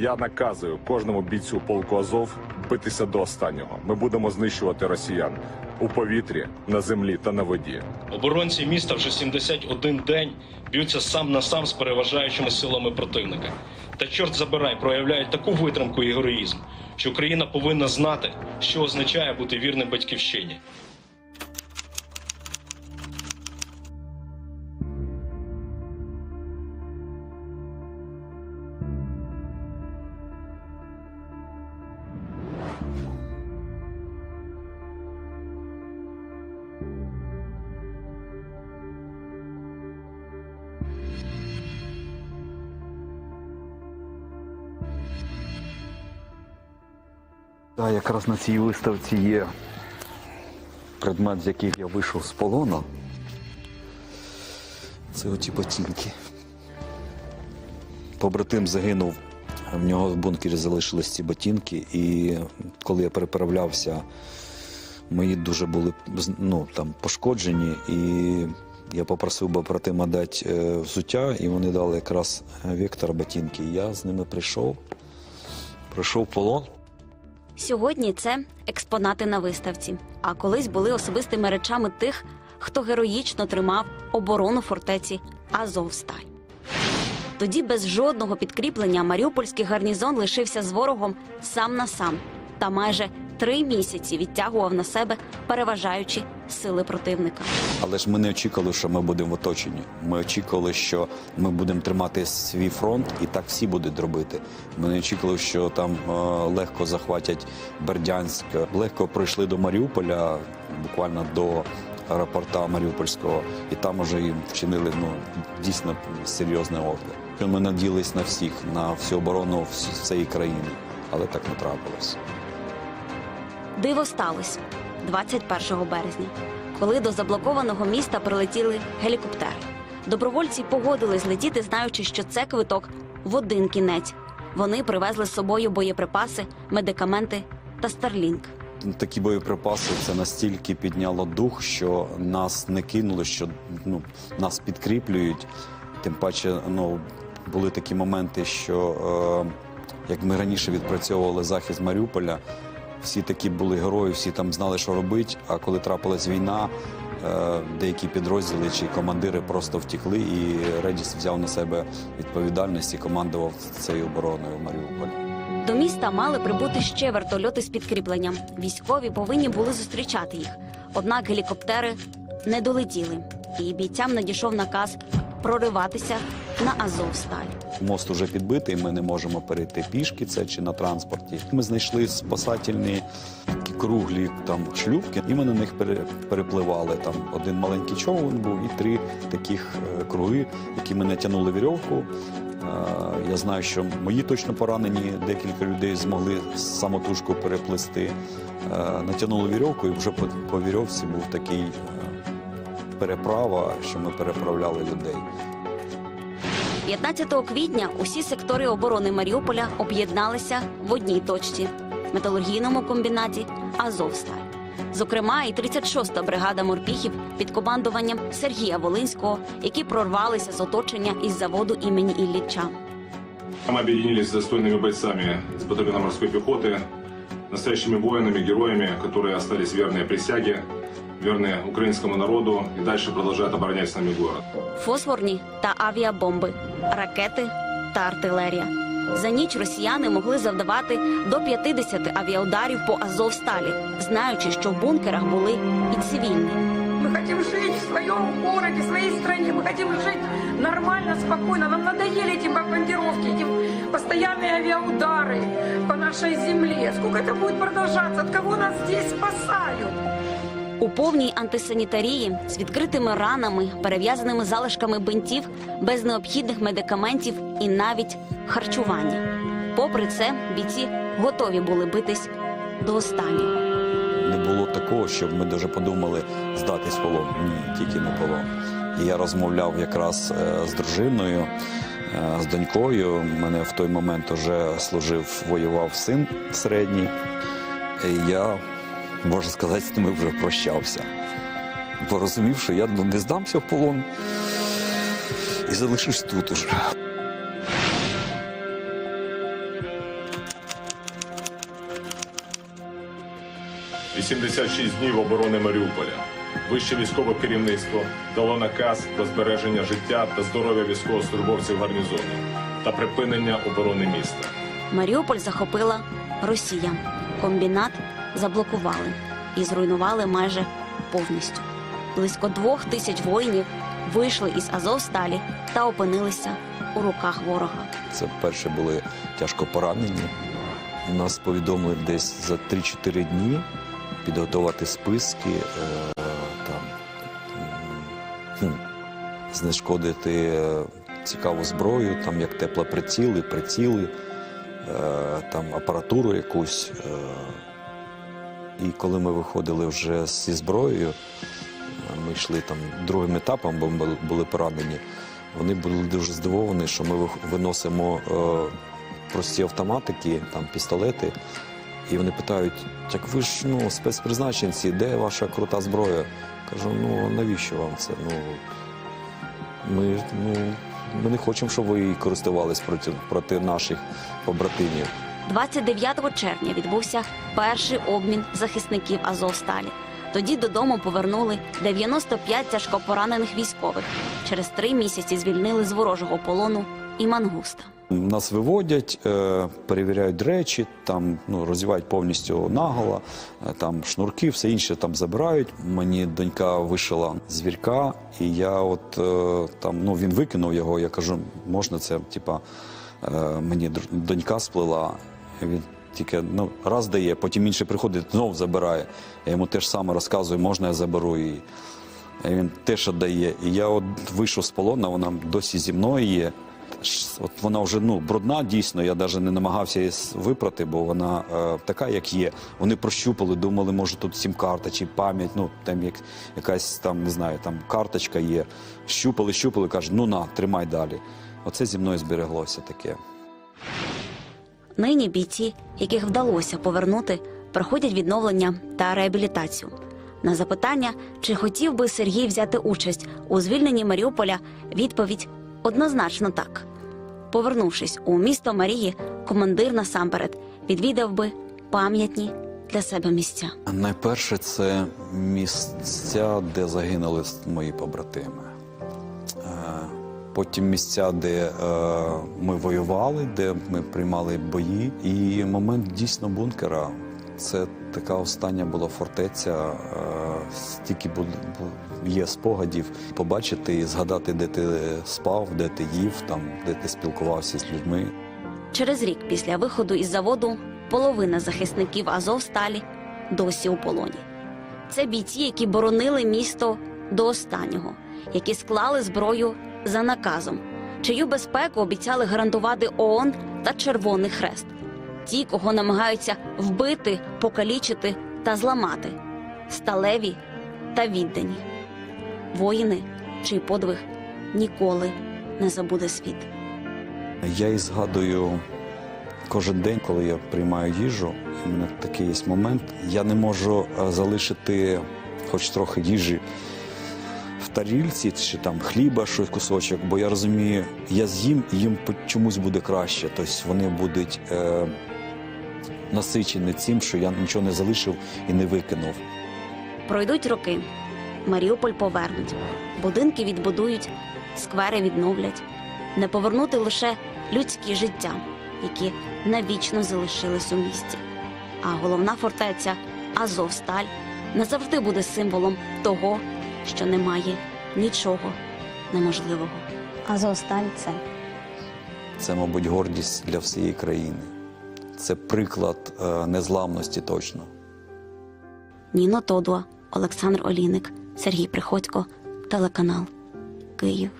Я наказую кожному бійцю полку Азов битися до останнього. Ми будемо знищувати росіян у повітрі, на землі та на воді. Оборонці міста вже 71 день б'ються сам на сам з переважаючими силами противника. Та чорт забирай, проявляють таку витримку і героїзм, що Україна повинна знати, що означає бути вірним батьківщині. Так, якраз на цій виставці є предмет, з яких я вийшов з полону. Це оті ботинки. Побратим загинув, в нього в бункері залишились ці ботинки, і коли я переправлявся, мої дуже були ну, там, пошкоджені, і я попросив побратима дати е, взуття, і вони дали якраз Віктора ботинки. Я з ними прийшов, пройшов полон. Сьогодні це експонати на виставці, а колись були особистими речами тих, хто героїчно тримав оборону фортеці Азовсталь. Тоді без жодного підкріплення Маріупольський гарнізон лишився з ворогом сам на сам та майже три місяці відтягував на себе переважаючі сили противника. Але ж ми не очікували, що ми будемо в оточенні. Ми очікували, що ми будемо тримати свій фронт, і так всі будуть робити. Ми не очікували, що там е, легко захватять Бердянськ. Легко пройшли до Маріуполя, буквально до аеропорта Маріупольського, і там уже їм вчинили ну дійсно серйозний опір. Ми надіялись на всіх, на всю оборону вс- цієї країни, але так не трапилось. Диво сталося 21 березня, коли до заблокованого міста прилетіли гелікоптери. Добровольці погодились летіти, знаючи, що це квиток в один кінець. Вони привезли з собою боєприпаси, медикаменти та Старлінк. Такі боєприпаси це настільки підняло дух, що нас не кинули, що ну, нас підкріплюють. Тим паче, ну, були такі моменти, що е, як ми раніше відпрацьовували захист Маріуполя, всі такі були герої, всі там знали, що робити. А коли трапилась війна, е, деякі підрозділи чи командири просто втекли, і Редіс взяв на себе відповідальність і командував цією обороною в Маріуполі. До міста мали прибути ще вертольоти з підкріпленням. Військові повинні були зустрічати їх. Однак гелікоптери не долетіли, і бійцям надійшов наказ прориватися на Азовсталь. Мост уже підбитий, ми не можемо перейти пішки, це чи на транспорті. Ми знайшли спасательні такі круглі там шлюпки, і ми на них пере- перепливали. Там один маленький човен був і три таких е, круги, які ми натягнули вірьовку. Е, Я знаю, що мої точно поранені, декілька людей змогли самотужку переплисти. Е, Натягнули вірьовку, і вже по, вірьовці був такий переправа, що ми переправляли людей. 15 квітня усі сектори оборони Маріуполя об'єдналися в одній точці металургійному комбінаті Азовсталь. Зокрема, і 36-та бригада морпіхів під командуванням Сергія Волинського, які прорвалися з оточення із заводу імені Ілліча. Мы объединились с достойными бойцами из батальона морской пехоты, настоящими воинами, героями, которые остались верные присяге, верные украинскому народу и дальше продолжают оборонять с нами город. фосфорні та авіабомби, ракети та артилерія. За ніч росіяни могли завдавати до 50 авіаударів по Азовсталі, знаючи, що в бункерах були і цивільні. Мы хотим жить в своем городе, в своей стране. Мы хотим жить нормально, спокойно. Нам надоели эти бомбардировки, эти постоянные авиаудары по нашей земле. Сколько это будет продолжаться? От кого нас здесь спасают? У повній антисанітарії з відкритими ранами, перев'язаними залишками бинтів, без необхідних медикаментів і навіть харчування. Попри це, бійці готові були битись до останнього. Не було такого, щоб ми дуже подумали здатись полон. Ні, тільки не полон. Я розмовляв якраз е, з дружиною, е, з донькою. Мене в той момент вже служив, воював син середній. Я, можна сказати, з ними вже прощався. Порозумів, що я ну, не здамся в полон і залишусь тут уже. «86 днів оборони Маріуполя. Вище військове керівництво дало наказ про збереження життя та здоров'я військовослужбовців гарнізону та припинення оборони міста. Маріуполь захопила Росія. Комбінат заблокували і зруйнували майже повністю. Близько двох тисяч воїнів вийшли із Азовсталі та опинилися у руках ворога. Це перші були тяжко поранені. Нас повідомили десь за 3-4 дні підготувати списки, е, там, знешкодити е, цікаву зброю, там як теплоприціли, приціли, е, там апаратуру якусь. е. І коли ми виходили вже зі зброєю, ми йшли там другим етапом, бо ми були- поранені. Вони були дуже здивовані, що ми виносимо е, прості автоматики, там пістолети, і вони питають: так ви ж ну, спецпризначенці, де ваша крута зброя? Кажу, ну навіщо вам це? Ну, ми, ну, ми не хочемо, щоб ви її користувались проти, проти наших побратимів. 29 червня відбувся перший обмін захисників Азовсталі. Тоді додому повернули 95 тяжко поранених військових. Через три місяці звільнили з ворожого полону і мангуста. Нас виводять, е, перевіряють речі, там ну, роздівають повністю наголо, е, там шнурки, все інше там забирають. Мені донька вишила звірка, і я от е, там ну він викинув його. Я кажу, можна це, типа мені донька сплела. Він тільки ну раз дає, потім інший приходить, знов забирає. Я йому теж саме розказую, можна я заберу її. І він теж віддає. І я от вийшов з полону, вона досі зі мною є. От вона вже ну брудна, дійсно. Я навіть не намагався її випрати, бо вона е, така, як є. Вони прощупали, думали, може тут сім-карта чи пам'ять. Ну там як якась там не знаю, там карточка є. Щупали, щупали, кажуть, ну на, тримай далі. Оце зі мною збереглося таке. Нині бійці, яких вдалося повернути, проходять відновлення та реабілітацію. На запитання, чи хотів би Сергій взяти участь у звільненні Маріуполя, відповідь однозначно так. Повернувшись у місто Марії, командир насамперед відвідав би пам'ятні для себе місця. Найперше, це місця, де загинули мої побратими. Потім місця, де е, ми воювали, де ми приймали бої. І момент дійсно бункера. Це така остання була фортеця. Е, стільки є спогадів побачити і згадати, де ти спав, де ти їв, там, де ти спілкувався з людьми. Через рік після виходу із заводу половина захисників Азовсталі досі у полоні. Це бійці, які боронили місто до останнього, які склали зброю за наказом, чию безпеку обіцяли гарантувати ООН та Червоний Хрест. Ті, кого намагаються вбити, покалічити та зламати, сталеві та віддані. Воїни, чий подвиг ніколи не забуде світ. Я і згадую кожен день, коли я приймаю їжу, в мене такий є момент. Я не можу е, залишити хоч трохи їжі в тарільці чи там хліба, щось кусочок, бо я розумію, я з'їм і їм чомусь буде краще. Тобто вони будуть е, насичені цим, що я нічого не залишив і не викинув. Пройдуть роки. Маріуполь повернуть, будинки відбудують, сквери відновлять. Не повернути лише людські життя, які навічно залишились у місті. А головна фортеця Азовсталь назавжди буде символом того, що немає нічого неможливого. Азовсталь це Це, мабуть, гордість для всієї країни. Це приклад е, незламності точно. Ніно Тодуа, Олександр Олійник, Сергій Приходько, телеканал Київ.